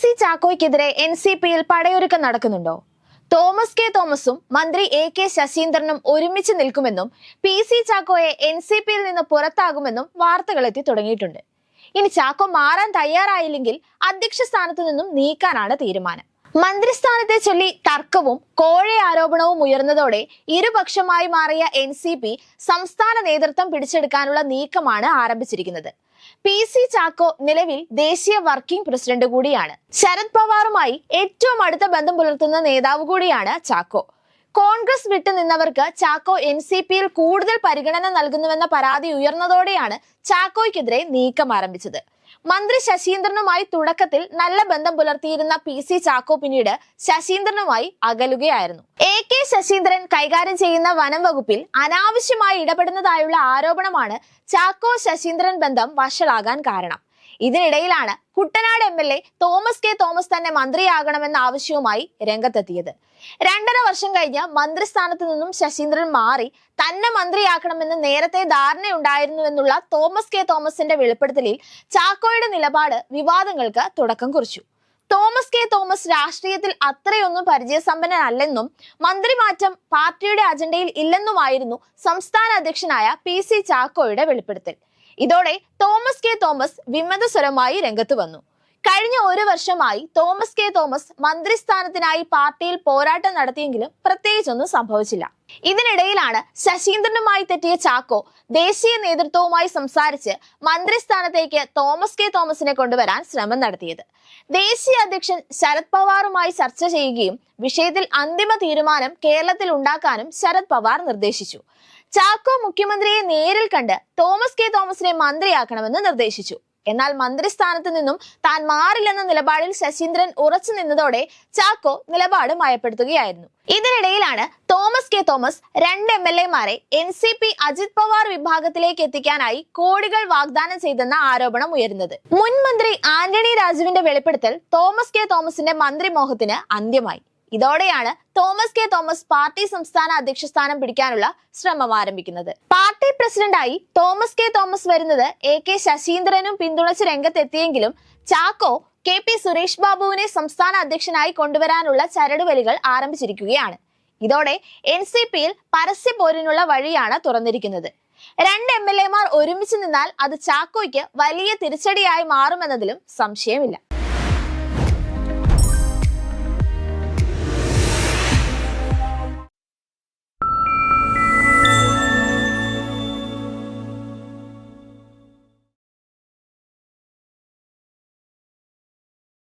C ചാക്കോയ്ക്കെതിരെ N C പിയിൽ പടയൊരുക്കം നടക്കുന്നുണ്ടോ? Thomas K തോമസും മന്ത്രി എ കെ ശശീന്ദ്രനും ഒരുമിച്ച് നിൽക്കുമെന്നും പി സി ചാക്കോയെ എൻ സി പിയിൽ നിന്ന് പുറത്താകുമെന്നും വാർത്തകൾ എത്തി തുടങ്ങിയിട്ടുണ്ട്. ഇനി ചാക്കോ മാറാൻ തയ്യാറായില്ലെങ്കിൽ അധ്യക്ഷ സ്ഥാനത്തു നിന്നും നീക്കാനാണ് തീരുമാനം. മന്ത്രിസ്ഥാനത്തെ ചൊല്ലി തർക്കവും കോഴ ആരോപണവും ഉയർന്നതോടെ ഇരുപക്ഷമായി മാറിയ എൻ സി പി സംസ്ഥാന നേതൃത്വം പിടിച്ചെടുക്കാനുള്ള നീക്കമാണ് ആരംഭിച്ചിരിക്കുന്നത്. പി സി ചാക്കോ നിലവിൽ ദേശീയ വർക്കിംഗ് പ്രസിഡന്റ് കൂടിയാണ്. ശരത് പവാറുമായി ഏറ്റവും അടുത്ത ബന്ധം പുലർത്തുന്ന നേതാവ് കൂടിയാണ് ചാക്കോ. കോൺഗ്രസ് വിട്ടു നിന്നവർക്ക് ചാക്കോ എൻ സി പിയിൽ കൂടുതൽ പരിഗണന നൽകുന്നുവെന്ന പരാതി ഉയർന്നതോടെയാണ് ചാക്കോയ്ക്കെതിരെ നീക്കം ആരംഭിച്ചത്. മന്ത്രി ശശീന്ദ്രനുമായി തുടക്കത്തിൽ നല്ല ബന്ധം പുലർത്തിയിരുന്ന പി സി ചാക്കോ പിന്നീട് ശശീന്ദ്രനുമായി അകലുകയായിരുന്നു. എ കെ ശശീന്ദ്രൻ കൈകാര്യം ചെയ്യുന്ന വനം വകുപ്പിൽ അനാവശ്യമായി ഇടപെടുന്നതായുള്ള ആരോപണമാണ് ചാക്കോ ശശീന്ദ്രൻ ബന്ധം വഷളാകാൻ കാരണം. ഇതിനിടയിലാണ് Kuttanad M L A Thomas K Thomas തന്നെ മന്ത്രിയാകണമെന്ന ആവശ്യവുമായി രംഗത്തെത്തിയത്. രണ്ടര വർഷം കഴിഞ്ഞ മന്ത്രിസ്ഥാനത്ത് നിന്നും ശശീന്ദ്രൻ മാറി തന്നെ മന്ത്രിയാക്കണമെന്ന് നേരത്തെ ധാരണയുണ്ടായിരുന്നുവെന്നുള്ള തോമസ് കെ തോമസിന്റെ വെളിപ്പെടുത്തലിൽ ചാക്കോയുടെ നിലപാട് വിവാദങ്ങൾക്ക് തുടക്കം കുറിച്ചു. തോമസ് കെ തോമസ് രാഷ്ട്രീയത്തിൽ അത്രയൊന്നും പരിചയസമ്പന്നനല്ലെന്നും മന്ത്രിമാറ്റം പാർട്ടിയുടെ അജണ്ടയിൽ ഇല്ലെന്നുമായിരുന്നു സംസ്ഥാന അധ്യക്ഷനായ പി സി ചാക്കോയുടെ വെളിപ്പെടുത്തൽ. ഇതോടെ തോമസ് കെ തോമസ് വിമതസ്വരമായി രംഗത്ത് വന്നു. കഴിഞ്ഞ ഒരു വർഷമായി തോമസ് കെ തോമസ് മന്ത്രിസ്ഥാനത്തിനായി പാർട്ടിയിൽ പോരാട്ടം നടത്തിയെങ്കിലും പ്രത്യേകിച്ചൊന്നും സംഭവിച്ചില്ല. ഇതിനിടയിലാണ് ശശീന്ദ്രനുമായി തെറ്റിയ ചാക്കോ ദേശീയ നേതൃത്വവുമായി സംസാരിച്ച് മന്ത്രിസ്ഥാനത്തേക്ക് തോമസ് കെ തോമസിനെ കൊണ്ടുവരാൻ ശ്രമം നടത്തിയത്. ദേശീയ അധ്യക്ഷൻ ശരത് പവാറുമായി ചർച്ച ചെയ്യുകയും വിഷയത്തിൽ അന്തിമ തീരുമാനം കേരളത്തിൽ ഉണ്ടാക്കാനും ശരത് പവാർ നിർദ്ദേശിച്ചു. ചാക്കോ മുഖ്യമന്ത്രിയെ നേരിൽ കണ്ട് തോമസ് കെ തോമസിനെ മന്ത്രിയാക്കണമെന്ന് നിർദ്ദേശിച്ചു. എന്നാൽ മന്ത്രിസ്ഥാനത്ത് നിന്നും താൻ മാറില്ലെന്ന നിലപാടിൽ ശശീന്ദ്രൻ ഉറച്ചു നിന്നതോടെ ചാക്കോ നിലപാട് മയപ്പെടുത്തുകയായിരുന്നു. ഇതിനിടയിലാണ് തോമസ് കെ തോമസ് രണ്ട് എം എൽ എമാരെ N C P Ajit Pawar വിഭാഗത്തിലേക്ക് എത്തിക്കാനായി കോടികൾ വാഗ്ദാനം ചെയ്തെന്ന ആരോപണം ഉയരുന്നത്. മുൻ മന്ത്രി ആന്റണി രാജുവിന്റെ വെളിപ്പെടുത്തൽ തോമസ് കെ തോമസിന്റെ മന്ത്രിമോഹത്തിന് അന്ത്യമായി. ഇതോടെയാണ് തോമസ് കെ തോമസ് പാർട്ടി സംസ്ഥാന അധ്യക്ഷ സ്ഥാനം പിടിക്കാനുള്ള ശ്രമം ആരംഭിക്കുന്നത്. പാർട്ടി പ്രസിഡന്റായി തോമസ് കെ തോമസ് വരുന്നത് എ കെ ശശീന്ദ്രനും പിന്തുണച്ച് രംഗത്തെത്തിയെങ്കിലും ചാക്കോ കെ പി സുരേഷ് ബാബുവിനെ സംസ്ഥാന അധ്യക്ഷനായി കൊണ്ടുവരാനുള്ള ചരടുവലികൾ ആരംഭിച്ചിരിക്കുകയാണ്. ഇതോടെ എൻ സി പിയിൽ പരസ്യ പോരിനുള്ള വഴിയാണ് തുറന്നിരിക്കുന്നത്. രണ്ട് എം എൽ എമാർ ഒരുമിച്ച് നിന്നാൽ അത് ചാക്കോയ്ക്ക് വലിയ തിരിച്ചടിയായി മാറുമെന്നതിലും സംശയമില്ല.